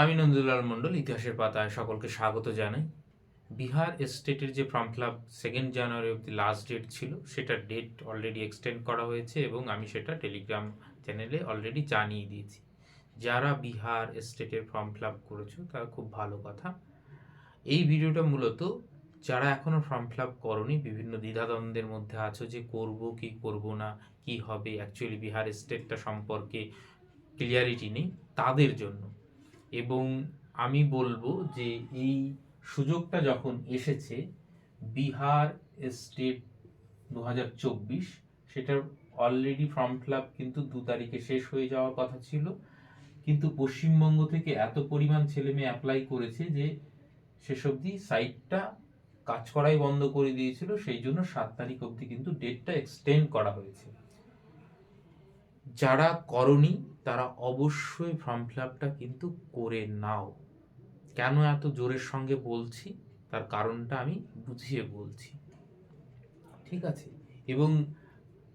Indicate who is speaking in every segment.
Speaker 1: আমি নন্দুলাল মণ্ডল, ইতিহাসের পাতায় সকলকে স্বাগত জানাই। বিহার স্টেটের যে form fill up second January অব্দি লাস্ট ডেট ছিল, সেটার ডেট অলরেডি এক্সটেন্ড করা হয়েছে এবং আমি সেটা টেলিগ্রাম চ্যানেলে অলরেডি জানিয়ে দিয়েছি। যারা বিহার স্টেটের ফর্ম ফিল আপ করেছ, তারা খুব ভালো কথা। এই ভিডিওটা মূলত যারা এখনও ফর্ম ফিল আপ করনি, বিভিন্ন দ্বিধাদ্বন্দ্বের মধ্যে আছো যে করব, কি করব না, কি হবে অ্যাকচুয়ালি বিহার স্টেটটা সম্পর্কে ক্লিয়ারিটি নেই তাদের জন্য। এবং আমি বলব যে এই সুযোগটা যখন এসেছে, বিহার স্টেট দু হাজার চব্বিশ, সেটার অলরেডি ফর্ম ফিল কিন্তু দু তারিখে শেষ হয়ে যাওয়ার কথা ছিল। কিন্তু পশ্চিমবঙ্গ থেকে এত পরিমাণ ছেলে মেয়ে অ্যাপ্লাই করেছে যে শেষ অবধি সাইটটা কাজ করাই বন্ধ করে দিয়েছিল। সেই জন্য সাত তারিখ অবধি কিন্তু ডেটটা এক্সটেন্ড করা হয়েছে। যারা করনি তারা অবশ্যই ফর্ম ফিল আপটা কিন্তু করে নাও। কেন এত জোরের সঙ্গে বলছি? তার কারণটা আমি বুঝিয়ে বলছি। ঠিক আছে? এবং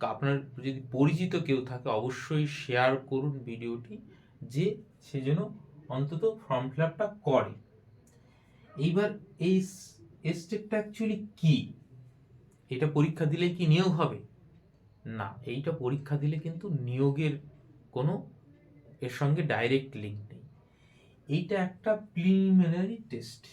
Speaker 1: আপনার যদি পরিচিত কেউ থাকে, অবশ্যই শেয়ার করুন ভিডিওটি, যে সে যেন অন্তত ফর্ম ফিল আপটা করে। এইবার এই স্টেপটা অ্যাকচুয়ালি কি? এটা পরীক্ষা দিলে কি নিয়োগ হবে? না, এইটা পরীক্ষা দিলে কিন্তু নিয়োগের কোনো এর সঙ্গে ডাইরেক্ট লিঙ্ক নেই। এইটা একটা প্রিলিমিনারি টেস্ট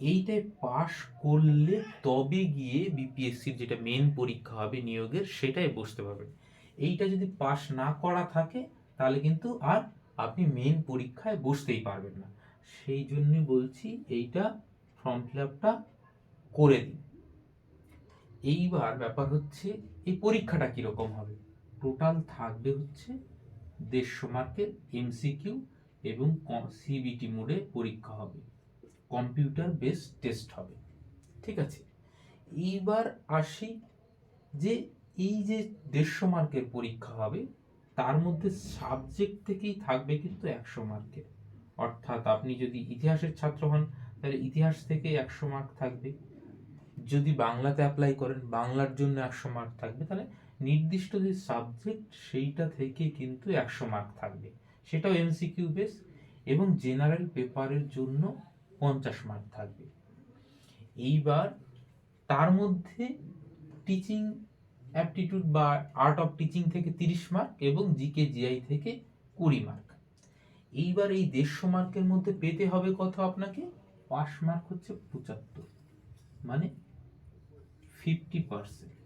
Speaker 1: এইটায় পাশ করলে তবে গিয়ে বিপিএসসির যেটা মেন পরীক্ষা হবে নিয়োগের, সেটাই বসতে পারবেন এইটা যদি পাশ না করা থাকে, তাহলে কিন্তু আর আপনি মেন পরীক্ষায় বসতেই পারবেন না। সেই জন্যই বলছি এইটা ফর্ম ফিল আপটা করে দিন। এইবার ব্যাপার হচ্ছে, এই পরীক্ষাটা কীরকম হবে? টোটাল থাকবে হচ্ছে দেড়শো মার্কের এমসিকিউ এবং সিবিটি মোডে পরীক্ষা হবে। কম্পিউটার বেস টেস্ট হবে। ঠিক আছে? এইবার আসি যে এই যে দেড়শো মার্কের পরীক্ষা হবে, তার মধ্যে সাবজেক্ট থেকেই থাকবে কিন্তু একশো মার্কের। অর্থাৎ আপনি যদি ইতিহাসের ছাত্র হন, তাহলে ইতিহাস থেকে একশো মার্ক থাকবে। যদি বাংলাতে অ্যাপ্লাই করেন, বাংলার জন্য একশো মার্ক থাকবে, তাহলে নির্দিষ্ট যে সাবজেক্ট সেইটা থেকে কিন্তু একশো মার্ক থাকবে। সেটাও এমসিকিউ বেস এবং জেনারেল পেপারের জন্য পঞ্চাশ মার্ক থাকবে। এইবার তার মধ্যে টিচিং অ্যাপটিটিউড বা আর্ট অফ টিচিং থেকে তিরিশ মার্ক এবং জিকে জিআই থেকে কুড়ি মার্ক এইবার এই দেড়শো মার্কের মধ্যে পেতে হবে কত আপনাকে? পাস মার্ক হচ্ছে পঁচাত্তর। মানে ফিফটি পার্সেন্ট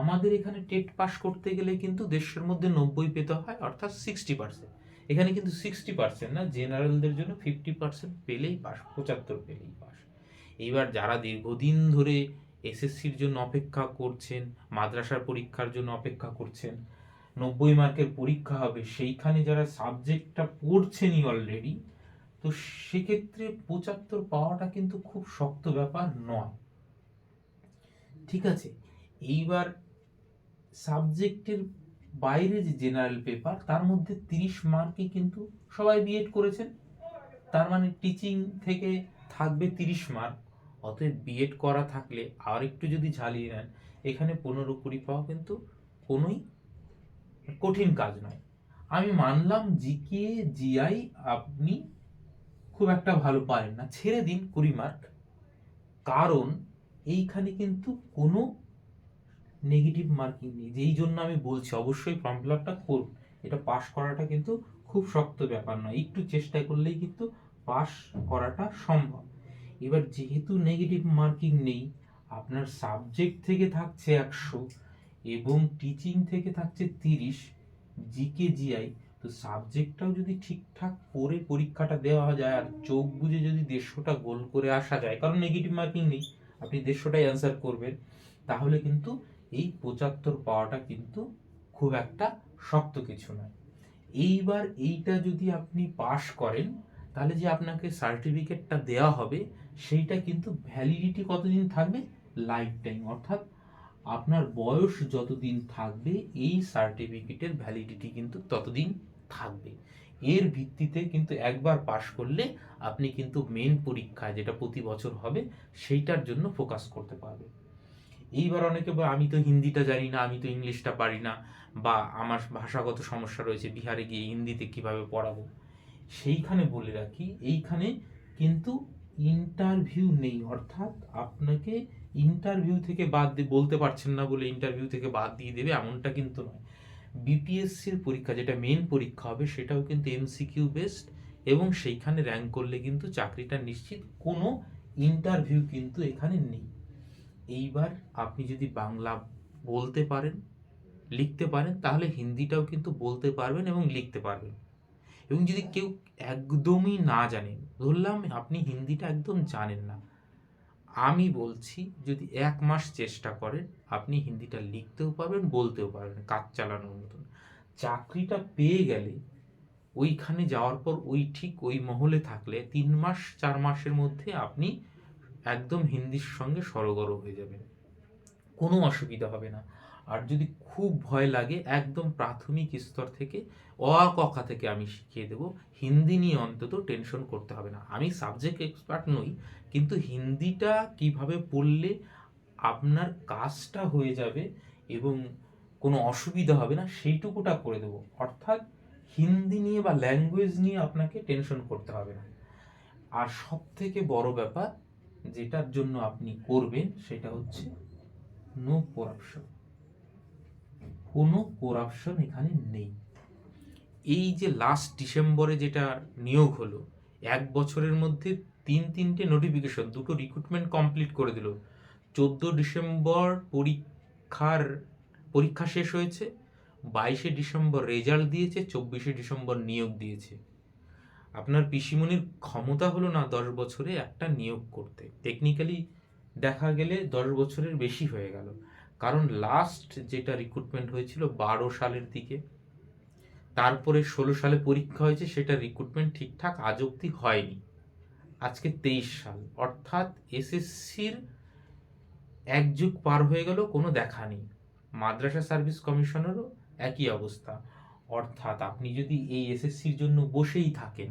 Speaker 1: আমাদের এখানে টেট পাস করতে গেলে কিন্তু দেশের মধ্যে নব্বই পেতে হয়, অর্থাৎ সিক্সটি পার্সেন্ট এখানে কিন্তু সিক্সটি পার্সেন্ট না জেনারেলদের জন্য ফিফটি পার্সেন্ট পেলেই পাস, পঁচাত্তর পেলেই পাস। এইবার যারা দীর্ঘদিন ধরে এসএসসির জন্য অপেক্ষা করছেন, মাদ্রাসার পরীক্ষার জন্য অপেক্ষা করছেন, নব্বই মার্কের পরীক্ষা হবে, সেইখানে যারা সাবজেক্টটা পড়ছেনই অলরেডি তো সেক্ষেত্রে পঁচাত্তর পাওয়াটা কিন্তু খুব শক্ত ব্যাপার নয়। ঠিক আছে? এইবার সাবজেক্টের বাইরে যে জেনারেল পেপার তার মধ্যে তিরিশ মার্কে কিন্তু সবাই বিএড করেছেন। তার মানে টিচিং থেকে থাকবে তিরিশ মার্ক অতএব বিএড করা থাকলে আর একটু যদি ঝালিয়ে নেন, এখানে পনেরো কুড়ি পাওয়া কিন্তু কোনোই কঠিন কাজ নয়। আমি মানলাম জিকে জিআই আপনি খুব একটা ভালো পারেন না। ছেড়ে দিন কুড়ি মার্ক কারণ এইখানে কিন্তু কোনো নেগেটিভ মার্কিং নেই। যেই জন্য আমি বলছি, অবশ্যই ফর্ম ফিল আপটা করুন। এটা পাশ করাটা কিন্তু খুব শক্ত ব্যাপার নয়। একটু চেষ্টা করলেই কিন্তু পাস করাটা সম্ভব। এবার যেহেতু নেগেটিভ মার্কিং নেই, আপনার সাবজেক্ট থেকে থাকছে একশো এবং টিচিং থেকে থাকছে তিরিশ জিকে জিআই তো সাবজেক্টটাও যদি ঠিকঠাক পড়ে পরীক্ষাটা দেওয়া যায় আর চোখ বুঝে যদি দেড়শোটা গোল করে আসা যায়, কারণ নেগেটিভ মার্কিং নেই, আপনি দেড়শোটাই অ্যান্সার করবেন, তাহলে কিন্তু এই পঁচাত্তর পাওয়াটা কিন্তু খুব একটা শক্ত কিছু নয়। এইবার এইটা যদি আপনি পাশ করেন, তাহলে যে আপনাকে সার্টিফিকেটটা দেওয়া হবে, সেইটা কিন্তু ভ্যালিডিটি কতদিন থাকবে? লাইফ টাইম অর্থাৎ আপনার বয়স যতদিন থাকবে, এই সার্টিফিকেটের ভ্যালিডিটি কিন্তু ততদিন থাকবে। এর ভিত্তিতে কিন্তু একবার পাশ করলে আপনি কিন্তু মেন পরীক্ষায় যেটা প্রতি বছর হবে, সেইটার জন্য ফোকাস করতে পারবেন। এইবার অনেকে আমি তো হিন্দিটা জানি না, আমি তো ইংলিশটা পারি না। বা, আমার ভাষাগত সমস্যা রয়েছে, বিহারে গিয়ে হিন্দিতে কীভাবে পড়াবো? সেইখানে বলে রাখি, এইখানে কিন্তু ইন্টারভিউ নেই। অর্থাৎ আপনাকে ইন্টারভিউ থেকে বাদ দিয়ে, বলতে পারছেন না বলে ইন্টারভিউ থেকে বাদ দিয়ে দেবে এমনটা কিন্তু নয়। বিপিএসসির পরীক্ষা, যেটা মেন পরীক্ষা হবে, সেটাও কিন্তু এমসিকিউ বেসড এবং সেইখানে র্যাঙ্ক করলে কিন্তু চাকরিটা নিশ্চিত কোনো ইন্টারভিউ কিন্তু এখানে নেই। এইবার আপনি যদি বাংলা বলতে পারেন, লিখতে পারেন, তাহলে হিন্দিটাও কিন্তু বলতে পারবেন এবং লিখতে পারবেন। এবং যদি কেউ একদমই না জানেন ধরলাম আপনি হিন্দিটা একদম জানেন না, আমি বলছি যদি এক মাস চেষ্টা করেন, আপনি হিন্দিটা লিখতেও পারবেন, বলতেও পারবেন, কাজ চালানোর মতন। চাকরিটা পেয়ে গেলে ওইখানে যাওয়ার পর ওই ঠিক ওই মহলে থাকলে তিন মাস, চার মাসের মধ্যে আপনি একদম হিন্দির সঙ্গে সরগর হয়ে যাবেন কোনো অসুবিধা হবে না। আর যদি খুব ভয় লাগে, একদম প্রাথমিক স্তর থেকে অ, আ, ক, খ থেকে আমি শিখিয়ে দেবো। হিন্দি নিয়ে অন্তত টেনশন করতে হবে না। আমি সাবজেক্ট এক্সপার্ট নই, কিন্তু হিন্দিটা কীভাবে পড়লে আপনার কাজটা হয়ে যাবে এবং কোনো অসুবিধা হবে না, সেইটুকুটা করে দেবো। অর্থাৎ হিন্দি নিয়ে বা ল্যাঙ্গুয়েজ নিয়ে আপনাকে টেনশন করতে হবে না। আর সব থেকে বড় ব্যাপার যেটার জন্য আপনি করবেন সেটা হচ্ছে নো করাপশন কোনো করাপশন এখানে নেই। এই যে লাস্ট ডিসেম্বরে যেটা নিয়োগ হলো, এক বছরের মধ্যে তিন তিনটে নোটিফিকেশন দুটো রিক্রুটমেন্ট কমপ্লিট করে দিল। চোদ্দ ডিসেম্বর পরীক্ষার, পরীক্ষা শেষ হয়েছে, বাইশে ডিসেম্বর রেজাল্ট দিয়েছে, চব্বিশে ডিসেম্বর নিয়োগ দিয়েছে। আপনার পিসিমনির ক্ষমতা হলো না দশ বছরে একটা নিয়োগ করতে। টেকনিক্যালি দেখা গেলে দশ বছরের বেশি হয়ে গেল। কারণ লাস্ট যেটা রিক্রুটমেন্ট হয়েছিল বারো সালের দিকে, তারপরে ষোলো সালে পরীক্ষা হয়েছে, সেটা রিক্রুটমেন্ট ঠিকঠাক আজ অব্দি হয়নি। আজকে তেইশ সাল। অর্থাৎ এসএসসির এক যুগ পার হয়ে গেল, কোনো দেখা নেই। মাদ্রাসা সার্ভিস কমিশনেরও একই অবস্থা। অর্থাৎ আপনি যদি এই এসএসসির জন্য বসেই থাকেন,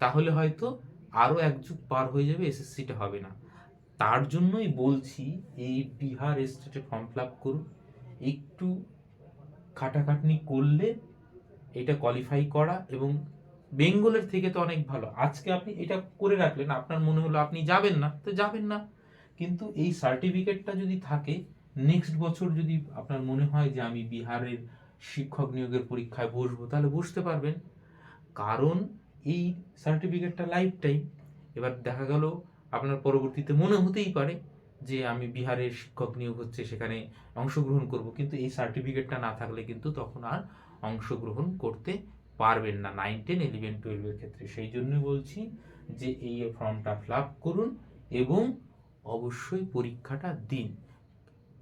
Speaker 1: তাহলে হয়তো আরও এক যুগ পার হয়ে যাবে, এসএসসিটা হবে না। তার জন্যই বলছি, এই বিহার স্টেটে ফর্ম ফিল আপ করুন। একটু খাটাখাটনি করলে এটা কোয়ালিফাই করা এবং বেঙ্গলের থেকে তো অনেক ভালো। আজকে আপনি এটা করে রাখলেন, আপনার মনে হলো আপনি যাবেন না, তো যাবেন না। কিন্তু এই সার্টিফিকেটটা যদি থাকে নেক্সট বছর যদি আপনার মনে হয় যে আমি বিহারের শিক্ষক নিয়োগের পরীক্ষায় বসবো, তাহলে বসতে পারবেন। কারণ এই সার্টিফিকেটটা লাইফ টাইম এবার দেখা গেল, আপনার পরবর্তীতে মনে হতেই পারে যে আমি বিহারের শিক্ষক নিয়োগ হচ্ছে, সেখানে অংশগ্রহণ করব। কিন্তু এই সার্টিফিকেটটা না থাকলে কিন্তু তখন আর অংশগ্রহণ করতে পারবেন না। নাইন টেন ইলেভেন টুয়েলভের ক্ষেত্রে। সেই জন্য বলছি যে এই ফর্মটা ফিল করুন এবং অবশ্যই পরীক্ষাটা দিন।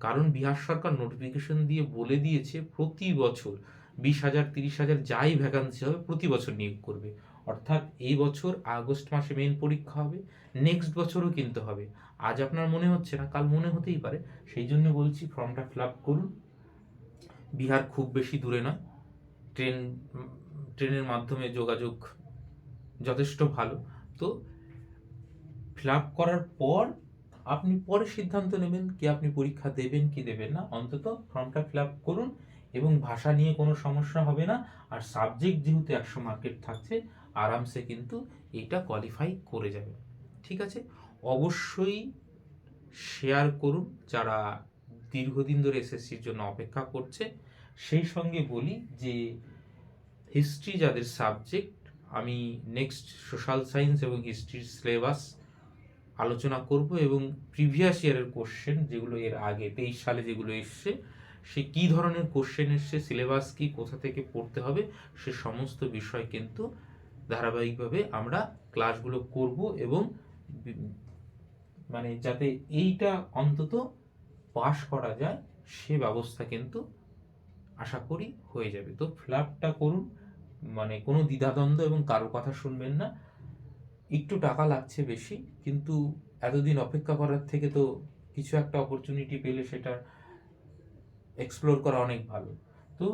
Speaker 1: কারণ বিহার সরকার নোটিফিকেশন দিয়ে বলে দিয়েছে প্রতি বছর বিশ হাজার, তিরিশ হাজার যাই ভ্যাকান্সি হবে প্রতি বছর নিয়োগ করবে। অর্থাৎ এই বছর আগস্ট মাসে মেন পরীক্ষা হবে নেক্সট বছরও কিন্তু হবে। আজ আপনার মনে হচ্ছে না, কাল মনে হতেই পারে। সেই জন্য বলছি ফর্মটা ফিল আপ করুন। বিহার খুব বেশি দূরে নয়। ট্রেন, ট্রেনের মাধ্যমে যোগাযোগ যথেষ্ট ভালো। তো ফিল আপ করার পর আপনি পরে সিদ্ধান্ত নেবেন কি আপনি পরীক্ষা দেবেন, কি দেবেন না। অন্তত ফর্মটা ফিল আপ করুন এবং ভাষা নিয়ে কোনো সমস্যা হবে না। আর সাবজেক্ট যেহেতু একশো মার্কেট থাকছে, আরামসে কিন্তু এটা কোয়ালিফাই করে যাবে ঠিক আছে? অবশ্যই শেয়ার করুন যারা দীর্ঘদিন ধরে এসএসসির জন্য অপেক্ষা করছে। সেই সঙ্গে বলি যে হিস্ট্রি যাদের সাবজেক্ট আমি নেক্সট সোশ্যাল সায়েন্স এবং হিস্ট্রির সিলেবাস আলোচনা করব এবং প্রিভিয়াস ইয়ারের কোশ্চেন যেগুলো এর আগে, তেইশ সালে যেগুলো এসছে, সে কী ধরনের কোশ্চেন এসছে সিলেবাস কি, কোথা থেকে পড়তে হবে, সে সমস্ত বিষয় কিন্তু ধারাবাহিকভাবে আমরা ক্লাসগুলো করব এবং মানে যাতে এইটা অন্তত পাশ করা যায়, সে ব্যবস্থা কিন্তু আশা করি হয়ে যাবে। তো ফ্ল্যাপটা করুন মানে কোনো দ্বিধাদ্বন্দ্ব এবং কারও কথা শুনবেন না। একটু টাকা লাগছে বেশি, কিন্তু এতদিন অপেক্ষা করার থেকে তো কিছু একটা অপরচুনিটি পেলে সেটা এক্সপ্লোর করা অনেক ভালো। তো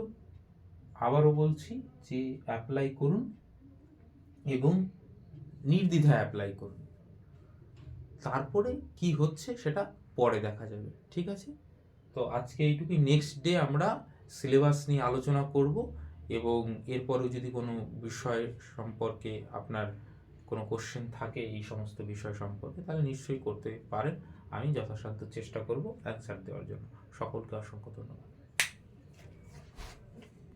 Speaker 1: আবারও বলছি যে অ্যাপ্লাই করুন এবং নির্দ্বিধায় অ্যাপ্লাই করুন। তারপরে কি হচ্ছে সেটা পরে দেখা যাবে, ঠিক আছে? তো আজকে এইটুকুই। নেক্সট ডে আমরা সিলেবাস নিয়ে আলোচনা করব এবং এরপরেও যদি কোনো বিষয় সম্পর্কে আপনার কোনো কোশ্চেন থাকে এই সমস্ত বিষয় সম্পর্কে, তাহলে নিশ্চয়ই করতে পারেন। আমি যথাসাধ্য চেষ্টা করব অ্যান্সার দেওয়ার জন্য। সকলকে অসংখ্য ধন্যবাদ।